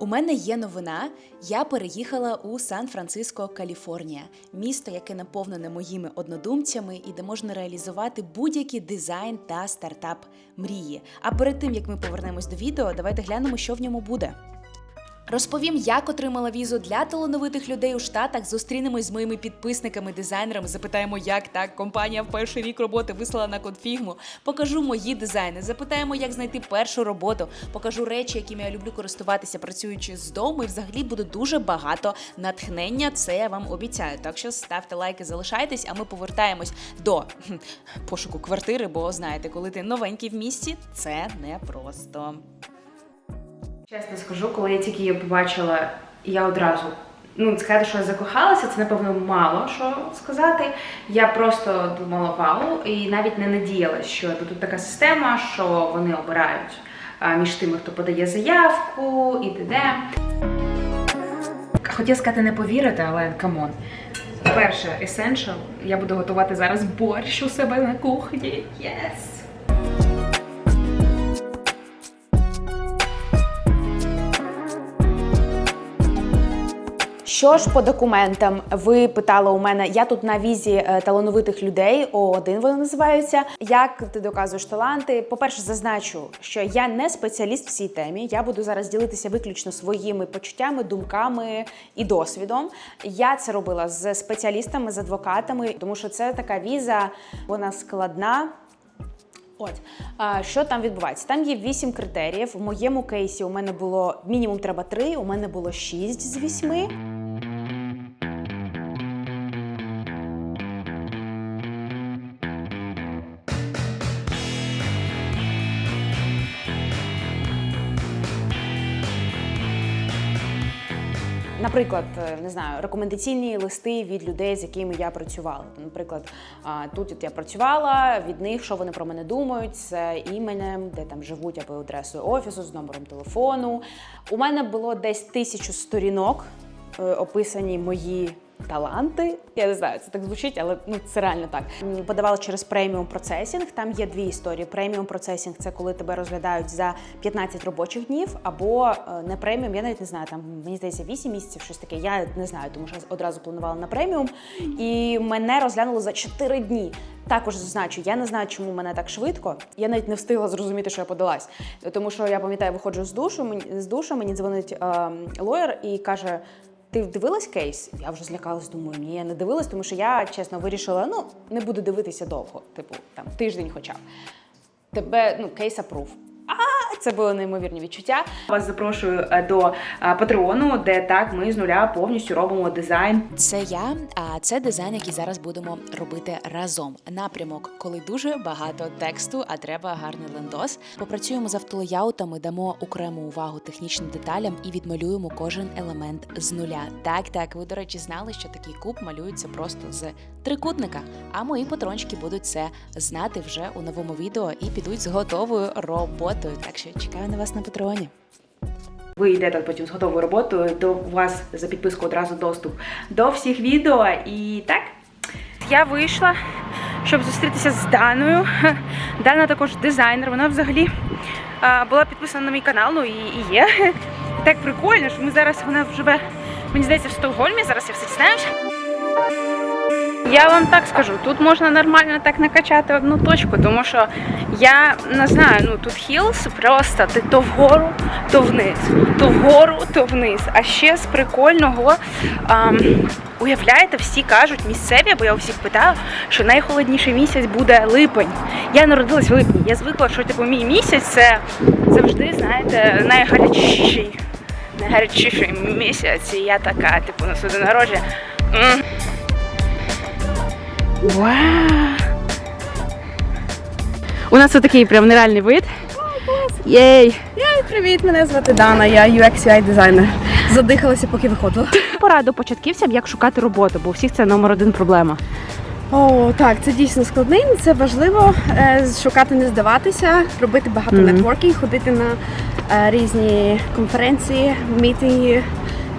У мене є новина. Я переїхала у Сан-Франциско, Каліфорнія, місто, яке наповнене моїми однодумцями і де можна реалізувати будь-який дизайн та стартап мрії. А перед тим як ми повернемось до відео, давайте глянемо, що в ньому буде. Розповім, як отримала візу для талановитих людей у Штатах. Зустрінемось з моїми підписниками, дизайнерами. Запитаємо, як так компанія в перший рік роботи вислала на конфігму. Покажу мої дизайни. Запитаємо, як знайти першу роботу. Покажу речі, якими я люблю користуватися, працюючи з дому. І взагалі буде дуже багато натхнення. Це я вам обіцяю. Так що ставте лайки, залишайтесь, а ми повертаємось до пошуку квартири. Бо знаєте, коли ти новенький в місті, це непросто. Чесно скажу, коли я тільки її побачила, я одразу. Ну, сказати, що я закохалася, це напевно мало що сказати. Я просто думала вау, і навіть не надіялась, що тут така система, що вони обирають між тими, хто подає заявку і т.д. Хотіла сказати, не повірити, але камон. Перше, essential. Я буду готувати зараз борщ у себе на кухні. Yes! Що ж по документам? Ви питали у мене, я тут на візі е, талановитих людей, О1 вони називаються. Як ти доказуєш таланти? По-перше, зазначу, що я не спеціаліст в цій темі. Я буду зараз ділитися виключно своїми почуттями, думками і досвідом. Я це робила з спеціалістами, з адвокатами, тому що це така віза, вона складна. От що там відбувається? Там є вісім критеріїв. В моєму кейсі у мене було мінімум треба три, у мене було шість з вісьми. Наприклад, е, не знаю, рекомендаційні листи від людей, з якими я працювала. Наприклад, тут я працювала, від них що вони про мене думають, з іменем, де там живуть або адресою офісу, з номером телефону. У мене було десь тисячу сторінок, е, описані мої. Таланти, я не знаю, це так звучить, але ну це реально так. Подавала через преміум процесінг. Там є дві історії. Преміум процесінг це коли тебе розглядають за 15 робочих днів, або е, не преміум. Я навіть не знаю. Там мені здається 8 місяців, щось таке. Я не знаю, тому що одразу планувала на преміум, і мене розглянули за 4 дні. Також зазначу, я не знаю, чому мене так швидко. Я навіть не встигла зрозуміти, що я подалась. Тому що я пам'ятаю, виходжу з душу, мені з душу, мені дзвонить е, лоєр і каже. Ти дивилась кейс? Я вже злякалась, думаю, ні, я не дивилась, тому що я чесно вирішила, ну не буду дивитися довго, типу там тиждень, хоча б. Тебе ну кейс апрув. Це були неймовірні відчуття. Вас запрошую е, до е, Патреону, де так ми з нуля повністю робимо дизайн. Це я, а це дизайн, який зараз будемо робити разом. Напрямок, коли дуже багато тексту, а треба гарний лендос. Попрацюємо з автолеяутами, дамо окрему увагу технічним деталям і відмалюємо кожен елемент з нуля. Так, так, ви, до речі, знали, що такий куб малюється просто з трикутника. А мої патрончики будуть це знати вже у новому відео і підуть з готовою роботою. Так що чекаю на вас на патреоні. Ви йдете потім з готовою роботою, до вас за підписку одразу доступ до всіх відео. І так, я вийшла, щоб зустрітися з Даною. Дана також дизайнер. Вона взагалі була підписана на мій канал, ну і, і є. Так прикольно, що ми зараз вона живе, мені здається, в Стокгольмі. Зараз я все дізнаюся. Я вам так скажу, тут можна нормально так накачати одну точку, тому що я не знаю, ну тут хілс просто ти то вгору, то вниз, то вгору, то вниз. А ще з прикольного, ам, уявляєте, всі кажуть місцеві, бо я у всіх питаю, що найхолодніший місяць буде липень. Я народилась в липні. Я звикла, що типу мій місяць це завжди, знаєте, найгарячіший, найгарячіший місяць. І я така, типу, на своє народження. Вау! У нас такий прям нереальний вид. Єй! Привіт, мене звати Дана, я UX UI дизайнер. Задихалася, поки виходила. Пораду початківцям, як шукати роботу, бо у всіх це номер один проблема. О, так, це дійсно складний. Це важливо е, шукати, не здаватися, робити багато Мгм. нетворкінг, ходити на е, різні конференції, мітинги,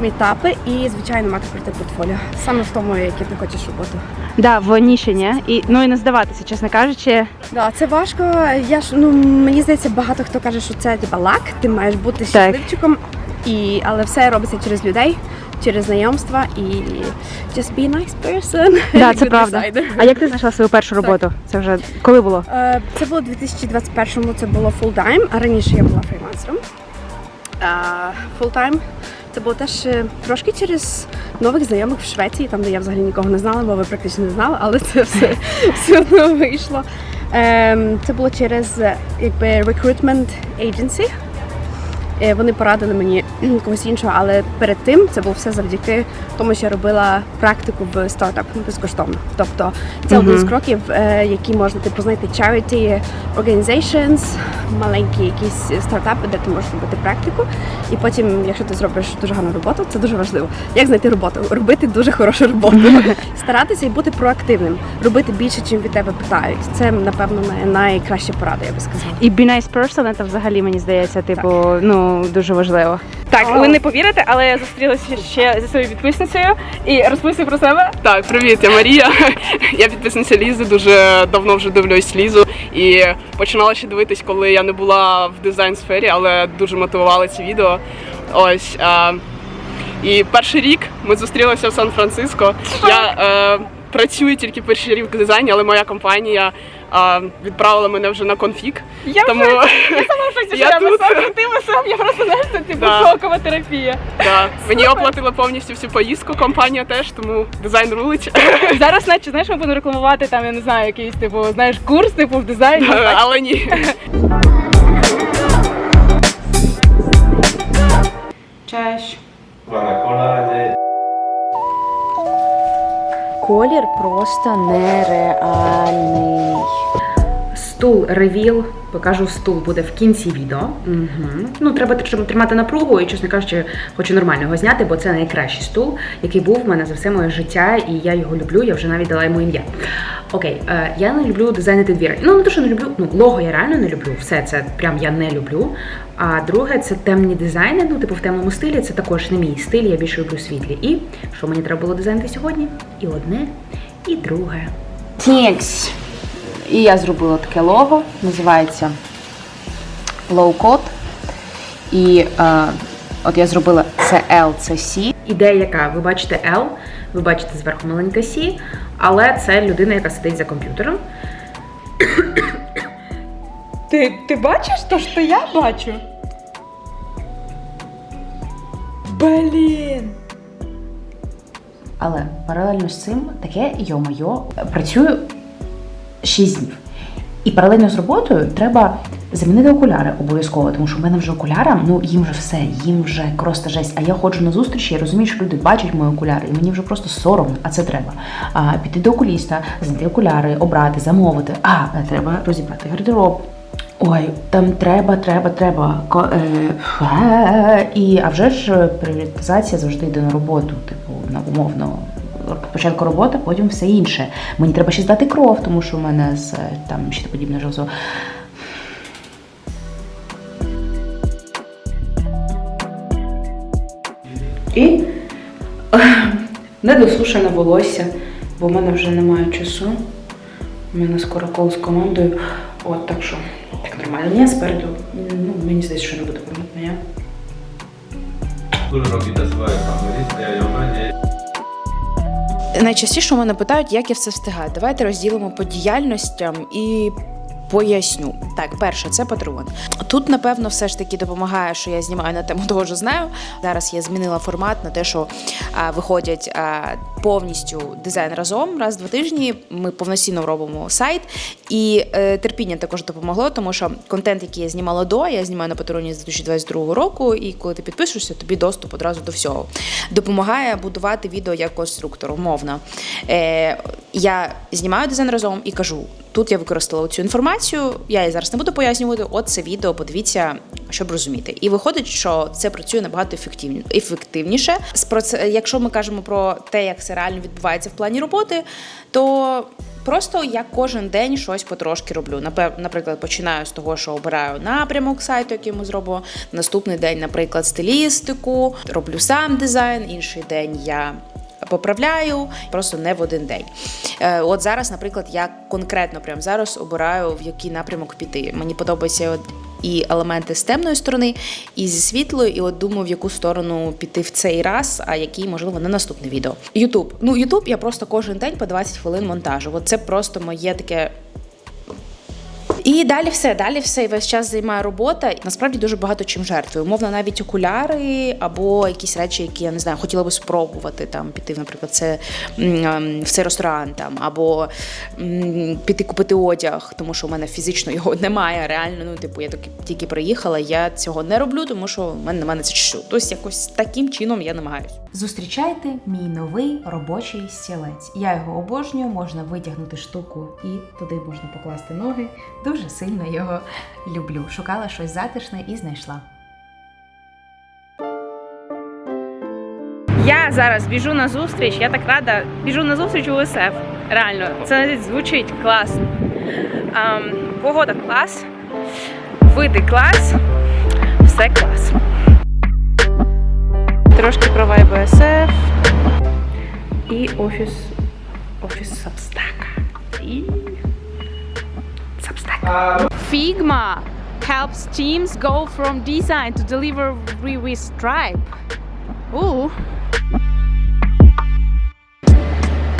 мітапи і, звичайно, мати круте портфоліо. Саме в тому, яке ти хочеш роботу. Да, в ніші, ні? І ну і не здаватися, чесно кажучи. Да, це важко. Я ж ну мені здається, багато хто каже, що це типа лак. Ти маєш бути щасливчиком. І, але все робиться через людей, через знайомства і just be a nice person. Да, це правда. decider. А як ти знайшла свою першу роботу? Це вже коли було? Е, Це було у 2021-му, це було full-time, а раніше я була фрілансером. А, Full-time це було теж е, трошки через нових знайомих в Швеції, там, де я взагалі нікого не знала, бо ви практично не знали, але це все, все одно вийшло. Ем, Це було через е, якби recruitment agency. Е, Вони порадили мені когось іншого, але перед тим це було все завдяки тому, що я робила практику в стартап безкоштовно. Тобто це один з кроків, е, які можна типу знайти charity organizations, маленькі якісь стартапи, де ти можеш робити практику. І потім, якщо ти зробиш дуже гарну роботу, це дуже важливо. Як знайти роботу? Робити дуже хорошу роботу, старатися і бути проактивним, робити більше, чим від тебе питають. Це напевно найкраща порада, я би сказала. І be nice person, це взагалі мені здається, типу, ну дуже важливо. Так, ви не повірите, але я зустрілася ще зі своєю підписницею і розповісти про себе. Так, привіт, я Марія. Я підписниця Лізи, дуже давно вже дивлюсь Лізу. І починала ще дивитись, коли я не була в дизайн сфері, але дуже мотивували ці відео. Ось. А, і перший рік ми зустрілися в Сан-Франциско. Я е, працюю тільки перший рік в дизайні, але моя компанія е, відправила мене вже на конфік. Я Тому Я сама в шоці, що Я тут. сам ти сам, я просто знаєш, це типу Да. шокова терапія. да, мені оплатили повністю всю поїздку, компанія теж, тому дизайн рулить. Зараз, наче, знаєш, ми будемо рекламувати там, я не знаю, якийсь типу, знаєш, курс типу в дизайні. Але ні. Чеш. Колір просто нереальний. Стул ревіл, покажу стул буде в кінці відео. Угу. Ну, треба тримати напругу і, чесно кажучи, хочу нормально його зняти, бо це найкращий стул, який був в мене за все моє життя, і я його люблю, я вже навіть дала йому ім'я. Окей, е, я не люблю дизайнити двері. Ну, не те, що не люблю, ну, лого я реально не люблю. Все це прям я не люблю. А друге, це темні дизайни, ну, типу в темному стилі, це також не мій стиль, я більше люблю світлі. І що мені треба було дизайнити сьогодні? І одне, і друге. Тінкс. І я зробила таке лого, називається Low Code. І е, от я зробила це L, це C. Ідея яка? Ви бачите L, ви бачите зверху маленька C, але це людина, яка сидить за комп'ютером. Ти, ти бачиш то, що я бачу? Блін. Але паралельно з цим таке йо-майо працюю 6 днів. І паралельно з роботою треба замінити окуляри обов'язково, тому що в мене вже окулярам, ну їм вже все, їм вже просто жесть. А я ходжу на зустрічі, я розумію, що люди бачать мої окуляри, і мені вже просто соромно, а це треба. А, піти до окуліста, знайти окуляри, обрати, замовити. А, треба розібрати гардероб. Ой, там треба, треба, треба. Ко- е, е, і, а вже ж пріоритизація завжди йде на роботу, типу, на умовно. Спочатку робота, потім все інше. Мені треба ще здати кров, тому що в мене з е, там щитоподібне жовзо. І е, недосушене волосся, бо в мене вже немає часу. У мене скоро кол з командою. От так що так нормально. Ні, спереду. Ну, мені здається, що не буде помітно. Я. Swoje kamery, znajome, nie? Найчастіше у мене питають, як я все встигаю. Давайте розділимо по діяльностям і. Поясню. Так, перше, це Patreon. Тут, напевно, все ж таки допомагає, що я знімаю на тему того, що знаю. Зараз я змінила формат на те, що а, виходять а, повністю дизайн разом, раз в два тижні. Ми повноцінно робимо сайт. І е, терпіння також допомогло, тому що контент, який я знімала до, я знімаю на Патреоні з 2022 року, і коли ти підпишешся, тобі доступ одразу до всього. Допомагає будувати відео як конструктор, умовно. Е, я знімаю дизайн разом і кажу: тут я використала цю інформацію, я її зараз не буду пояснювати. От це відео, подивіться, щоб розуміти. І виходить, що це працює набагато ефективні- ефективніше. Якщо ми кажемо про те, як це реально відбувається в плані роботи, то Просто я кожен день щось потрошки роблю. Наприклад, починаю з того, що обираю напрямок сайту, який ми зробимо. Наступний день, наприклад, стилістику, роблю сам дизайн. Інший день я поправляю, просто не в один день. Е, От зараз, наприклад, я конкретно прямо зараз обираю, в який напрямок піти. Мені подобається і елементи з темної сторони, і зі світлою, І от думаю, в яку сторону піти в цей раз, а який, можливо, на наступне відео. Ютуб. Ну, Ютуб я просто кожен день по 20 хвилин монтажу. От це просто моє таке і далі все, далі все, і весь час займає робота. Насправді дуже багато чим жертвую. Умовно, навіть окуляри або якісь речі, які я не знаю, хотіла би спробувати там піти, наприклад, це ем, в цей ресторан там, або піти купити одяг, тому що у мене фізично його немає. Реально, ну типу, я тільки, тільки приїхала. Я цього не роблю, тому що в мене на це часу. Тобто якось таким чином я намагаюся. Зустрічайте мій новий робочий стілець. Я його обожнюю, можна витягнути штуку і туди можна покласти ноги. Дуже сильно його люблю. Шукала щось затишне і знайшла. Я зараз біжу на зустріч, я так рада. Біжу на зустріч у УСФ. Реально, це навіть звучить класно. Ем, погода клас, види клас, все клас. Трошки про вайб УСФ і офіс офіс Сабстака. І. Figma helps teams go from design to deliver with Stripe. Ooh.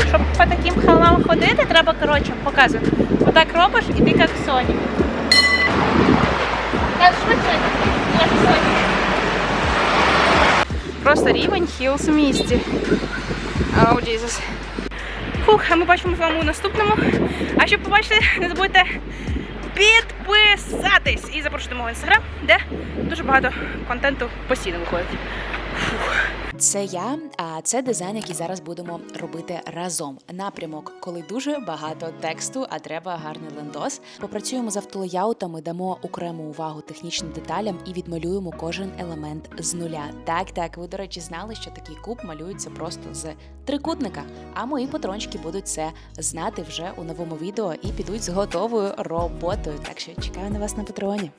Щоб по таким холмам ходити, треба, коротше, показую. Отак робиш і ти як Сонік. Так швидше, як Сонік. Просто рівень хілс у місті. О, oh, Jesus. Фух, а ми бачимо з вами у наступному. А щоб побачити, не забудьте підписатись і запрошувати мого інстаграм, де дуже багато контенту постійно виходить. Це я, а це дизайн, який зараз будемо робити разом. Напрямок, коли дуже багато тексту, а треба гарний лендос. Попрацюємо з автолеяутами, дамо окрему увагу технічним деталям і відмалюємо кожен елемент з нуля. Так, так, ви, до речі, знали, що такий куб малюється просто з трикутника. А мої патрончики будуть це знати вже у новому відео і підуть з готовою роботою. Так що чекаю на вас на патреоні.